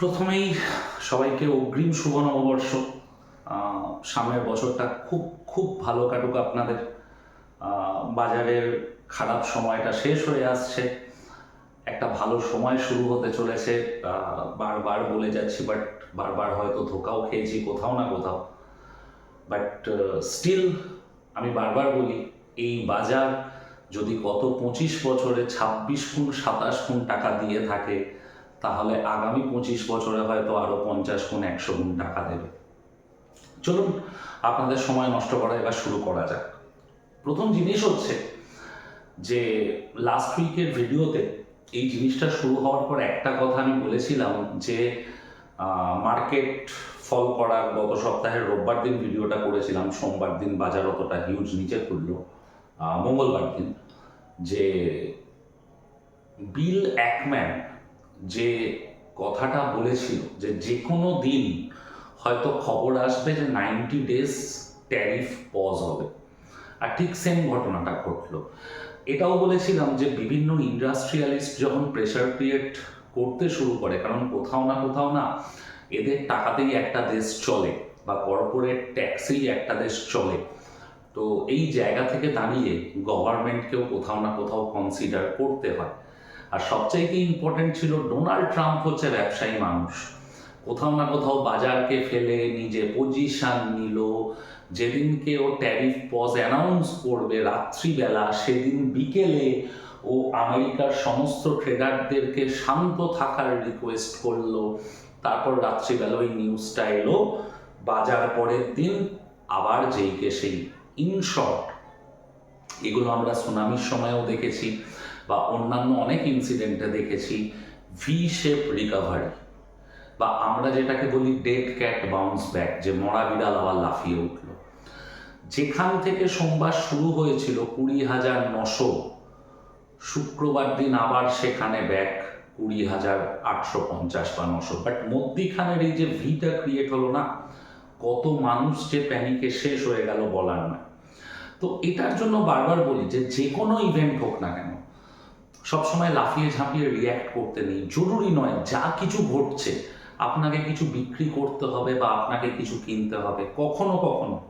প্রথমেই সবাইকে অগ্রিম শুভ নববর্ষ সামনের বছরটা খুব খুব ভালো কাটুক আপনাদের। বাজারের খারাপ সময়টা শেষ হয়ে আসছে। একটা ভালো সময় শুরু হতে চলেছে। বারবার বলে যাচ্ছি, বাট বারবার হয়তো ধোকাও খেয়েছি কোথাও না কোথাও। বাট স্টিল আমি বারবার বলি, এই বাজার যদি গত পঁচিশ বছরে ছাব্বিশ গুণ, সাতাশ গুণ টাকা দিয়ে থাকে তাহলে আগামী পঁচিশ বছরে হয়তো আরও পঞ্চাশ গুণ, একশো গুণ টাকা দেবে। চলুন, আপনাদের সময় নষ্ট করা এবার শুরু করা যাক। প্রথম জিনিস হচ্ছে যে লাস্ট উইকের ভিডিওতে এই জিনিসটা শুরু হওয়ার পর একটা কথা আমি বলেছিলাম যে মার্কেট ফল করার গত সপ্তাহের রোববার দিন ভিডিওটা করেছিলাম, সোমবার দিন বাজার অতটা হিউজ নিচে খুললো মঙ্গলবার দিন, যে বিল একম্যান যে কথাটা বলেছিল, যে যে কোনো দিন হয়তো খবর আসবে যে নাইনটি ডেজ ট্যারিফ পজ হবে। আর ঠিক সেম ঘটনাটা ঘটলো। এটাও বলেছিলাম যে বিভিন্ন ইন্ডাস্ট্রিয়ালিস্ট যখন প্রেশার ক্রিয়েট করতে শুরু করে, কারণ কোথাও না কোথাও না এদের টাকাতেই একটা দেশ চলে বা কর্পোরেট ট্যাক্সেই একটা দেশ চলে। তো এই জায়গা থেকে দাঁড়িয়ে গভর্নমেন্টকেও কোথাও না কোথাও কনসিডার করতে হয়। আর সবচাইতে ইম্পর্টেন্ট ছিল ডোনাল্ড ট্রাম্প হচ্ছে ব্যবসায়ী মানুষ। কোথাও না কোথাও বাজারকে ফেলে নিজে পজিশন নিল। যেদিনকে ও ট্যারিফ পজ অ্যানাউন্স করবে রাত্রিবেলা, সেদিন বিকেলে ও আমেরিকার সমস্ত ট্রেডারদেরকে শান্ত থাকার রিকোয়েস্ট করল। তারপর রাত্রিবেলা ওই নিউজটা এলো। বাজার পরের দিন আবার যেইকে সেই ইনশর্ট এগুলো আমরা সুনামির সময়ও দেখেছি। বা অন্যান্য অনেক ইনসিডেন্টে দেখেছি ভি শেপ রিকাভারি বা আমরা যেটাকে বলি ডেড ক্যাট বাউন্স ব্যাক যে মরা বিড়াল আবার লাফিয়ে উঠল। যেখান থেকে সোমবার শুরু হয়েছিল কুড়ি হাজার নশো, শুক্রবার দিন আবার সেখানে ব্যাক কুড়ি হাজার আটশো পঞ্চাশ বা নশো। বাট মধ্যিখানের এই যে ভিটা ক্রিয়েট হলো না, কত মানুষ যে প্যানিকে শেষ হয়ে গেল বলার না তো এটার জন্য বারবার বলি যে যে কোনো ইভেন্ট হোক না কেন সবসময় লাফিয়ে ঝাঁপিয়ে রিয়্যাক্ট করতে নেই। জরুরি নয়, যা কিছু ঘটছে, আপনাকে কিছু বিক্রি করতে হবে বা আপনাকে কিছু কিনতে হবে। কখনো কখনো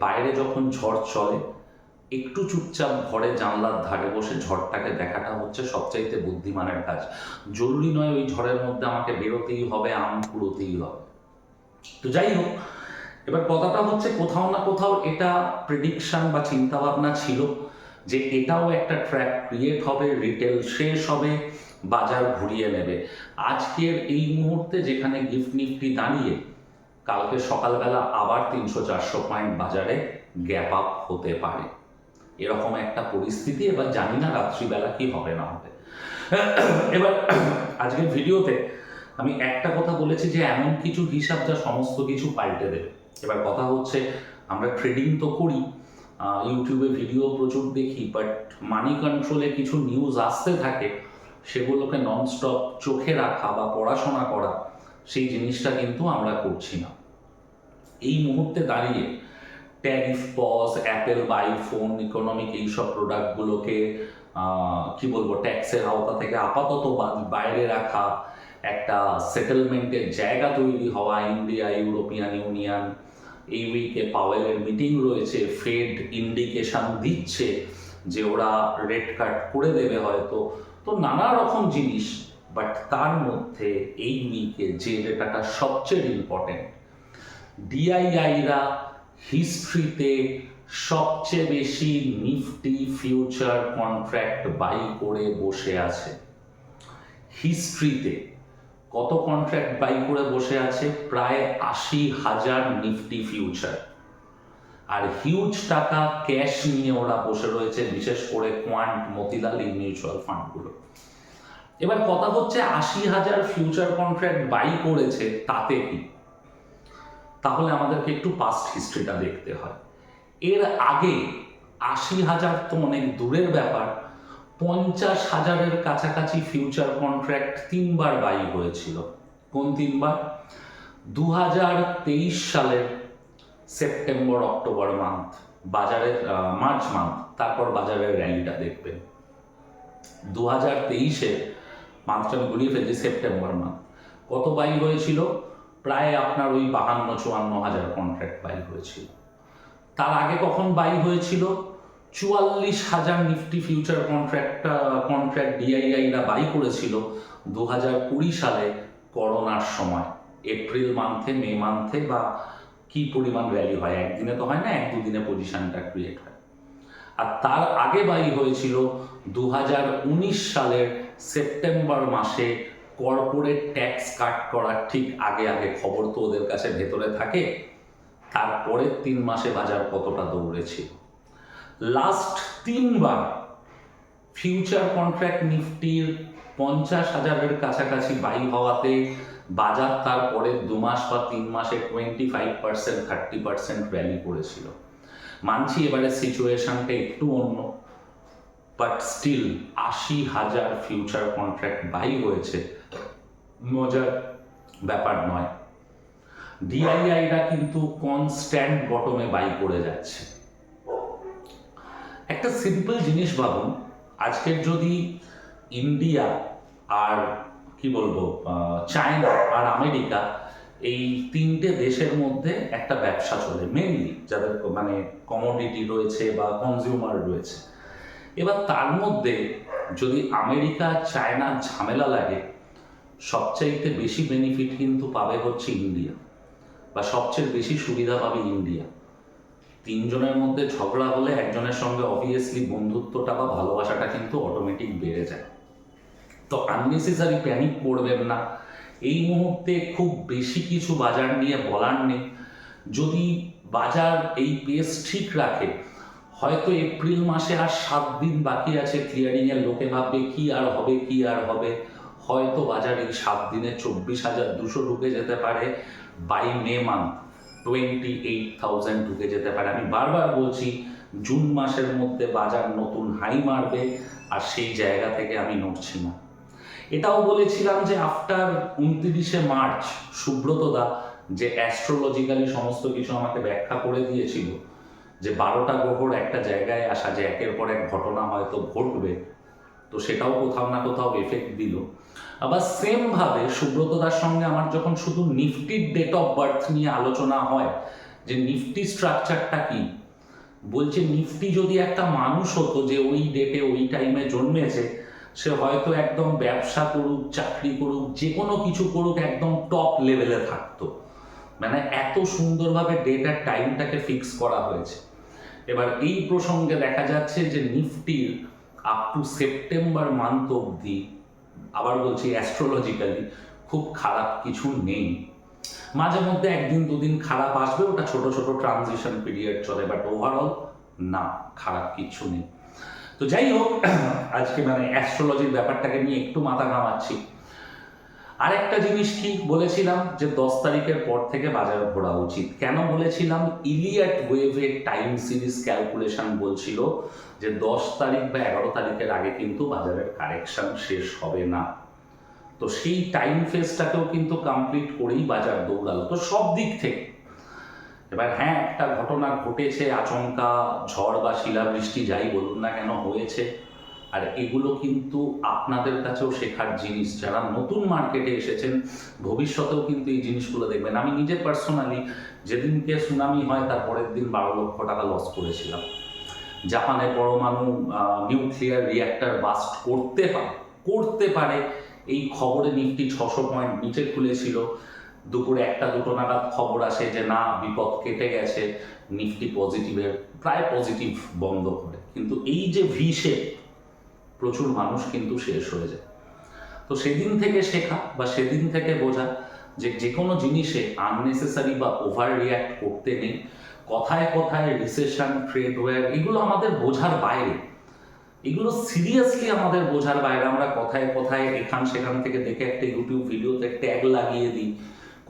বাইরে যখন ঝড় চলে, একটু চুপচাপ ঘরে জানলার ধারে বসে ঝড়টাকে দেখাটা হচ্ছে সবচাইতে বুদ্ধিমানের কাজ। জরুরি নয় ওই ঝড়ের মধ্যে আমাকে বেরোতেই হবে, আম কুড়োতেই হবে। তো যাই হোক, এবার কথাটা হচ্ছে কোথাও না কোথাও এটা প্রেডিকশন বা চিন্তা ভাবনা ছিল। যে এটাও একটা ট্র্যাক ক্রিয়েট হবে রিটেল শেষ হবে, বাজার ঘুরিয়ে নেবে। আজকের এই মুহূর্তে যেখানে গিফট নিফটি দাঁড়িয়ে, কালকে সকালবেলা আবার তিনশো চারশো পয়েন্ট বাজারে গ্যাপ আপ হতে পারে। এরকম একটা পরিস্থিতি, এবার জানি না রাত্রিবেলা কি হবে না হবে। এবার আজকের ভিডিওতে আমি একটা কথা বলেছি যে এমন কিছু হিসাব যা সমস্ত কিছু পাল্টে দেবে। এবার কথা হচ্ছে, আমরা ট্রেডিং তো করি ইউটিউবে ভিডিও প্রচুর দেখি বাট মানি কন্ট্রোলে কিছু নিউজ আসতে থাকে, সেগুলোকে ননস্টপ চোখে রাখা বা পড়াশোনা করা, সেই জিনিসটা কিন্তু আমরা করছি না। এই মুহূর্তে দাঁড়িয়ে ট্যারিফ পজ অ্যাপেল বা আইফোন ইকোনমিক এইসব প্রোডাক্টগুলোকে কি বলব ট্যাক্সের আওতা থেকে আপাতত বাইরে রাখা, একটা সেটেলমেন্টের জায়গা তৈরি হওয়া ইন্ডিয়া ইউরোপিয়ান ইউনিয়ন এই উইকে পাওয়েলের মিটিং রয়েছে ফেড ইন্ডিকেশন দিচ্ছে যে ওরা রেড কার্ড করে দেবে হয়তো। তো নানা রকম জিনিস বাট তার মধ্যে এই উইকে যে ডেটাটা সবচেয়ে ইম্পর্টেন্ট ডিআইআইরা হিস্ট্রিতে সবচেয়ে বেশি নিফটি ফিউচার কন্ট্রাক্ট বাই করে বসে আছে। হিস্ট্রিতে কত কন্ট্রাক্ট বাই করে বসে আছে? প্রায় আশি হাজার নিফটি ফিউচার আর হিউজ টাকা ক্যাশ নিয়ে ওরা বসে রয়েছে, বিশেষ করে কোয়ান্ট মতিলাল এই মিউচুয়াল ফান্ডগুলো এবার কথা হচ্ছে, আশি হাজার ফিউচার কন্ট্রাক্ট বাই করেছে তাতে কি? তাহলে আমাদেরকে একটু পাস্ট হিস্ট্রিটা দেখতে হয়। এর আগে আশি হাজার তো অনেক দূরের ব্যাপার পঞ্চাশ হাজারের কাছাকাছি ফিউচার কন্ট্রাক্ট তিনবার বাই হয়েছিল। কোন তিনবার? দু হাজার তেইশ সালের সেপ্টেম্বর, অক্টোবর মান্থ বাজারের মার্চ মান্থ তারপর বাজারের র্যালিটা দেখবেন। দু হাজার তেইশে মান্থটা আমি গুলিয়ে ফেলছি, সেপ্টেম্বর মান্থ কত বাই হয়েছিল? প্রায় আপনার ওই বাহান্ন, চুয়ান্ন হাজার কন্ট্রাক্ট বাই হয়েছিল। তার আগে কখন বাই হয়েছিল? চুয়াল্লিশ হাজার নিফটি ফিউচার কন্ট্রাক্টটা কন্ট্রাক্ট ডিআইআইরা বাই করেছিল দু হাজার কুড়ি সালে করোনার সময়। এপ্রিল মান্থে মে মান্থে বা কি পরিমাণ র্যালি হয়? একদিনে তো হয় না, এক দুদিনে পজিশনটা ক্রিয়েট হয়। আর তার আগে বাই হয়েছিল দু হাজার উনিশ সালের সেপ্টেম্বর মাসে কর্পোরেট ট্যাক্স কাট করার ঠিক আগে আগে খবর তো ওদের কাছে ভেতরে থাকে। তারপরের তিন মাসে বাজার কতটা দৌড়েছিল? লাস্ট তিনবার ফিউচার কন্ট্রাক্ট নিফটির পঞ্চাশ হাজারের কাছাকাছি বাই হওয়াতে বাজার তার তারপরে দু মাস বা তিন মাসে twenty five percent thirty percent rally করেছিল। মানছি এবারে সিচুয়েশনটা একটু অন্য বাট স্টিল আশি হাজার ফিউচার কন্ট্রাক্ট বাই হয়েছে। মজার ব্যাপার নয়। ডিআইআইরা কিন্তু কনস্ট্যান্ট বটমে বাই করে যাচ্ছে। একটা সিম্পল জিনিস ভাবুন, আজকের যদি ইন্ডিয়া আর কি বলব চায়না আর আমেরিকা এই তিনটে দেশের মধ্যে একটা ব্যবসা চলে মেনলি যাদের মানে কমোডিটি রয়েছে বা কনজিউমার রয়েছে। এবার তার মধ্যে যদি আমেরিকা, চায়না ঝামেলা লাগে, সবচাইতে বেশি বেনিফিট কিন্তু পাবে হচ্ছে ইন্ডিয়া বা সবচেয়ে বেশি সুবিধা পাবে ইন্ডিয়া। তিনজনের মধ্যে ঝগড়া হলে একজনের সঙ্গে অবভিয়াসলি বন্ধুত্বটা বা ভালোবাসাটা কিন্তু অটোমেটিক বেড়ে যায়। তো আননেসেসারি প্যানিক করবেন না। এই মুহূর্তে খুব বেশি কিছু বাজার নিয়ে বলার নেই। যদি বাজার এই পেস ঠিক রাখে, হয়তো এপ্রিল মাসে আর সাত দিন বাকি আছে ক্লিয়ারিং এর লোকে ভাববে কি আর হবে, কি আর হবে। হয়তো বাজার এই সাত দিনে চব্বিশ হাজার দুশো ঢুকে যেতে পারে by May month twenty eight thousand ঢুকে যেতে পারে। আমি বারবার বলছি, জুন মাসের মধ্যে বাজার নতুন হাই মারবে, আর সেই জায়গা থেকে আমি নড়ছি না। এটাও বলেছিলাম যে আফটার উনত্রিশে মার্চ, সুব্রত দা যে অ্যাস্ট্রোলজিক্যালি সমস্ত কিছু আমাকে ব্যাখ্যা করে দিয়েছিল, যে বারোটা গ্রহর একটা জায়গায় আসা যে একের পর এক ঘটনা হয়তো ঘটবে তো সেটাও কোথাও না কোথাও এফেক্ট দিল। আবার সেম ভাবে সুব্রতদার সঙ্গে আমার যখন শুধু নিফটির ডেট অফ বার্থ নিয়ে আলোচনা হয়, যে নিফটি স্ট্রাকচারটা কি? বলছে নিফটি যদি একটা মানুষ হতো যে ওই ডেটে ওই টাইমে জন্মেছে, সে হয়তো একদম ব্যবসা করুক, চাকরি করুক, যে কোনো কিছু করুক, একদম টপ লেভেলে থাকতো। মানে এত সুন্দরভাবে ডেট আর টাইমটাকে ফিক্স করা হয়েছে। এবার এই প্রসঙ্গে দেখা যাচ্ছে যে নিফটির আপ টু সেপ্টেম্বর মান্থ অবধি, আবার বলছি অ্যাস্ট্রোলজিক্যালি খুব খারাপ কিছু নেই। মাঝে মধ্যে একদিন দুদিন খারাপ আসবে, ওটা ছোট ছোট ট্রানজিশন পিরিয়ড চলে বাট ওভারঅল না, খারাপ কিছু নেই। তো যাই হোক, আজকে মানে অ্যাস্ট্রোলজির ব্যাপারটাকে নিয়ে একটু মাথা ঘামাচ্ছি। আরেকটা জিনিস কি বলেছিলাম যে দশ তারিখের পর থেকে বাজার ঘোরা উচিত। কেন বলেছিলাম? ইলিয়াট ওয়েভের টাইম সিরিজ ক্যালকুলেশন বলছিল যে দশ তারিখ বা এগারো তারিখের আগে কিন্তু বাজারের কারেকশন শেষ হবে না। তো সেই টাইম ফেজটাকেও কিন্তু কমপ্লিট করেই বাজার দৌড়ালো। তো সব দিক থেকে। এবার হ্যাঁ একটা ঘটনা ঘটেছে, আচমকা, ঝড় বা শিলাবৃষ্টি যাই বলুন না কেন হয়েছে। আর এগুলো কিন্তু আপনাদের কাছেও শেখার জিনিস। যারা নতুন মার্কেটে এসেছেন, ভবিষ্যতেও কিন্তু এই জিনিসগুলো দেখবেন। আমি নিজে পার্সোনালি যেদিনকে সুনামি হয়, তার পরের দিন বারো লক্ষ টাকা লস করেছিলাম। জাপানে পরমাণু নিউক্লিয়ার রিয়াক্টর বাস্ট করতে পারে করতে পারে। এই খবরে নিফটি ছশো পয়েন্ট নিচে খুলেছিল। দুপুরে একটা দুটো নাগাদ খবর আসে যে, না, বিপদ কেটে গেছে। নিফটি পজিটিভের প্রায় পজিটিভ বন্ধ করে। কিন্তু এই যে ভি শেপ প্রচুর মানুষ কিন্তু শেষ হয়ে যায়। তো সেদিন থেকে শেখা বা সেদিন থেকে বোঝা যে যে কোনো জিনিসে আননেসেসারি বা ওভার রিয়াক্ট করতে নেই, কথায় কথায় রিসেশন ট্রেড ওয়ার এগুলো আমাদের বোঝার বাইরে। এগুলো সিরিয়াসলি আমাদের বোঝার বাইরে। আমরা কথায় কথায় এখান সেখান থেকে দেখে একটা ইউটিউব ভিডিওতে ট্যাগ লাগিয়ে দিই,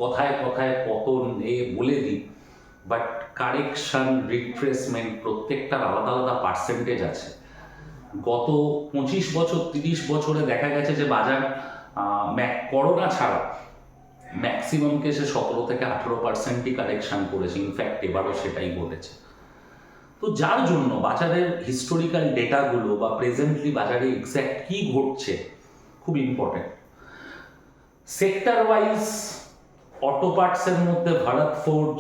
কথায় কথায় পতন এ বলে দিই। বাট কারেকশন রিট্রেসমেন্ট প্রত্যেকটার আলাদা আলাদা পার্সেন্টেজ আছে। গত পঁচিশ বছর, তিরিশ বছরে দেখা গেছে যে বাজার করোনা ছাড়া ম্যাক্সিমাম কেসে সতেরো থেকে আঠেরো পার্সেন্টই কারেকশন করেছে। ইনফ্যাক্ট এবারও সেটাই ঘটেছে তো যার জন্য বাজারের হিস্টোরিক্যাল ডেটাগুলো বা প্রেজেন্টলি বাজারে এক্স্যাক্ট কী ঘটছে খুব ইম্পর্টেন্ট সেক্টর ওয়াইজ অটো পার্টসের মধ্যে ভারত ফোর্জ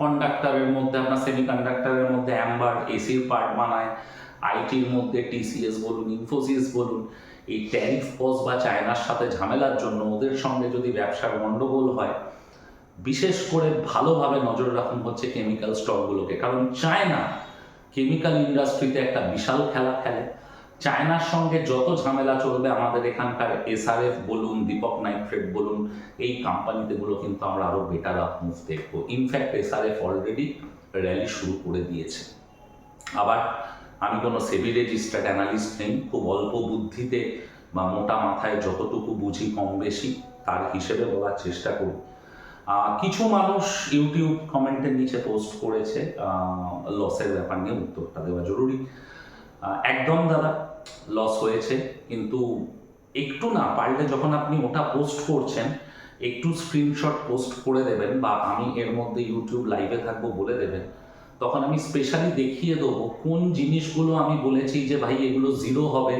কন্ডাক্টরের মধ্যে আপনার সেমি কন্ডাক্টরের মধ্যে অ্যাম্বার এসির পার্ট বানায়। আইটির মধ্যে টিসিএস বলুন, ইনফোসিস বলুন, এই ট্যারিফ পজ বা চায়নার সাথে ঝামেলার জন্য ওদের সঙ্গে যদি ব্যবসার গণ্ডগোল হয়, বিশেষ করে ভালোভাবে নজর রাখুন হচ্ছে কেমিক্যাল স্টকগুলোকে। কারণ চায়না কেমিক্যাল ইন্ডাস্ট্রিতে একটা বিশাল খেলা খেলে। চায়নার সঙ্গে যত ঝামেলা চলবে আমাদের এখানকার এসআরএফ বলুন, দীপক নাইট্রেট বলুন, এই কোম্পানিতেগুলো কিন্তু আমরা আরও বেটার আপ মুভ দেখব। In fact SRF already rally শুরু করে দিয়েছে। আবার আমি কোনো সেবি রেজিস্টার্ড অ্যানালিস্ট নেই, খুব অল্প বুদ্ধিতে বা মোটা মাথায় যতটুকু বুঝি কম বেশি, তার হিসেবে বলার চেষ্টা করি। কিছু মানুষ ইউটিউব কমেন্টের নিচে পোস্ট করেছে লসের ব্যাপার নিয়ে উত্তরটা দেওয়া জরুরি। একদম দাদা লস হয়েছে, কিন্তু একটু না, পারলে যখন আপনি ওটা পোস্ট করছেন, একটু স্ক্রিনশট পোস্ট করে দেবেন বা আমি এর মধ্যে ইউটিউব লাইভে থাকব বলে দেবেন তখন আমি স্পেশালি দেখিয়ে দেবো কোন জিনিসগুলো আমি বলেছি যে ভাই এগুলো জিরো হবে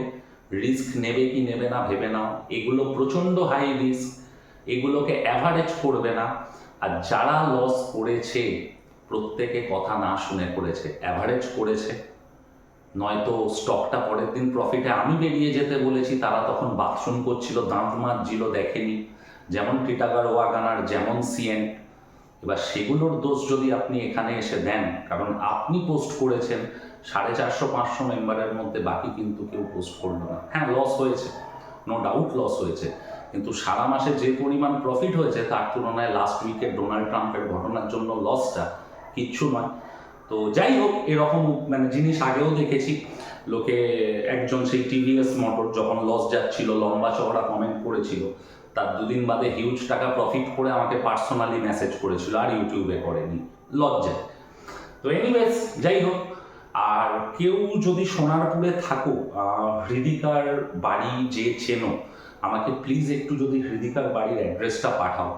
রিস্ক নেবে কি নেবে না ভেবে নাও। এগুলো প্রচণ্ড হাই রিস্ক এগুলোকে অ্যাভারেজ করবে না। আর যারা লস করেছে, প্রত্যেকে কথা না শুনে করেছে অ্যাভারেজ করেছে। নয়তো স্টকটা পরের দিন প্রফিটে আমি বেরিয়ে যেতে বলেছি, তারা তখন বাথরুম করছিল, দাঁত মাজছিল দেখেনি। যেমন টিটাগার ওয়াগানার যেমন সিএন এবার সেগুলোর দোষ যদি আপনি এখানে এসে দেন, কারণ আপনি পোস্ট করেছেন, সাড়ে চারশো, পাঁচশো মেম্বারের মধ্যে বাকি কিন্তু কেউ পোস্ট করল না। হ্যাঁ লস হয়েছে নো ডাউট লস হয়েছে, কিন্তু সারা মাসে যে পরিমাণ প্রফিট হয়েছে, তার তুলনায় লাস্ট উইকের ডোনাল্ড ট্রাম্পের ঘটনার জন্য লসটা কিচ্ছু নয়। তো যাই হোক, এরকম মানে জিনিস আগেও দেখেছি, লোকে একজন সেই টিভিএস মোটর যখন লস যাচ্ছিল, লম্বা চওড়া কমেন্ট করেছিল তার দুদিন বাদে হিউজ টাকা প্রফিট করে আমাকে পার্সোনালি মেসেজ করেছিল আর ইউটিউবে করেনি। লজ্জায় তো এনিওয়েজ যাই হোক, আর কেউ যদি সোনারপুরে থাকো হৃদিকার বাড়ি যে চেনো, আমাকে প্লিজ একটু যদি হৃদিকার বাড়ির অ্যাড্রেসটা পাঠাও।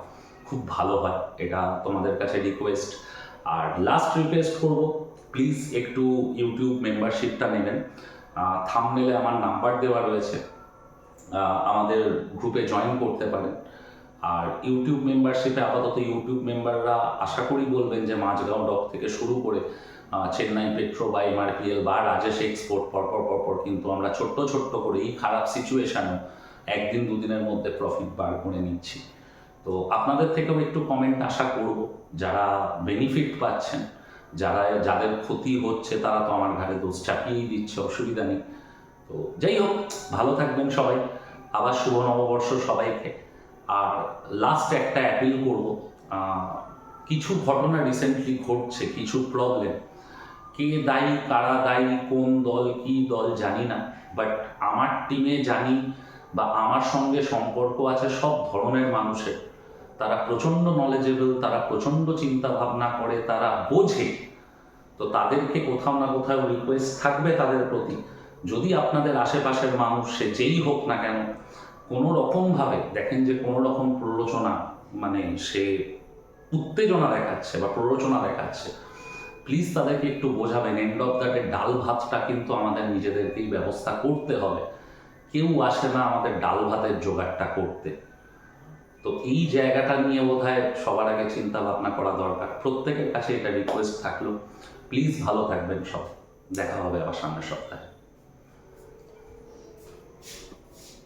খুব ভালো হয়, এটা তোমাদের কাছে রিকোয়েস্ট আর লাস্ট রিকোয়েস্ট করব প্লিজ একটু ইউটিউব মেম্বারশিপটা নেবেন। থামনেলে আমার নাম্বার দেওয়া রয়েছে। আমাদের গ্রুপে জয়েন করতে পারেন। আর ইউটিউব মেম্বারশিপে আপাতত ইউটিউব মেম্বাররা আশা করি বলবেন যে মাঝগাঁও ডক থেকে শুরু করে চেন্নাই পেট্রো বা এমআরপিএল বা রাজেশ এক্সপোর্ট পরপর পরপর কিন্তু আমরা ছোট্ট ছোট্ট করে এই খারাপ সিচুয়েশানেও একদিন দুদিনের মধ্যে প্রফিট বার করে নিচ্ছি। তো আপনাদের থেকেও একটু কমেন্ট আশা করব, যারা বেনিফিট পাচ্ছেন, যারা যাদের ক্ষতি হচ্ছে তারা তো আমার ঘাড়ে দোষ চাপিয়েই দিচ্ছে, অসুবিধা নেই। তো যাই হোক, ভালো থাকবেন সবাই। আবার শুভ নববর্ষ সবাইকে। আর লাস্ট একটা অ্যাপিল করব কিছু ঘটনা রিসেন্টলি ঘটছে, কিছু প্রবলেম কে দায়ী, কারা দায়ী, কোন দল, কি দল জানি না বাট আমার টিমে জানি বা আমার সঙ্গে সম্পর্ক আছে সব ধরনের মানুষের। তারা প্রচণ্ড নলেজেবল তারা প্রচণ্ড চিন্তা ভাবনা করে, তারা বোঝে। তো তাদেরকে কোথাও না কোথাও রিকোয়েস্ট থাকবে তাদের প্রতি। যদি আপনাদের আশেপাশের মানুষ সে যেই হোক না কেন কোনো রকমভাবে দেখেন যে কোনো রকম প্ররোচনা মানে সে উত্তেজনা দেখাচ্ছে বা প্ররোচনা দেখাচ্ছে প্লিজ তাদেরকে একটু বোঝাবেন। এন্ড অফ দ্যাটে ডাল ভাতটা কিন্তু আমাদের নিজেদেরকেই ব্যবস্থা করতে হবে। কেউ আসে না আমাদের ডাল ভাতের জোগাড়টা করতে। তো এই জায়গাটা নিয়ে বোধহয় সবার আগে চিন্তা ভাবনা করা দরকার। প্রত্যেকের কাছে এটা রিকোয়েস্ট থাকল। প্লিজ ভালো থাকবেন সব। দেখা হবে আবার সামনের সপ্তাহে।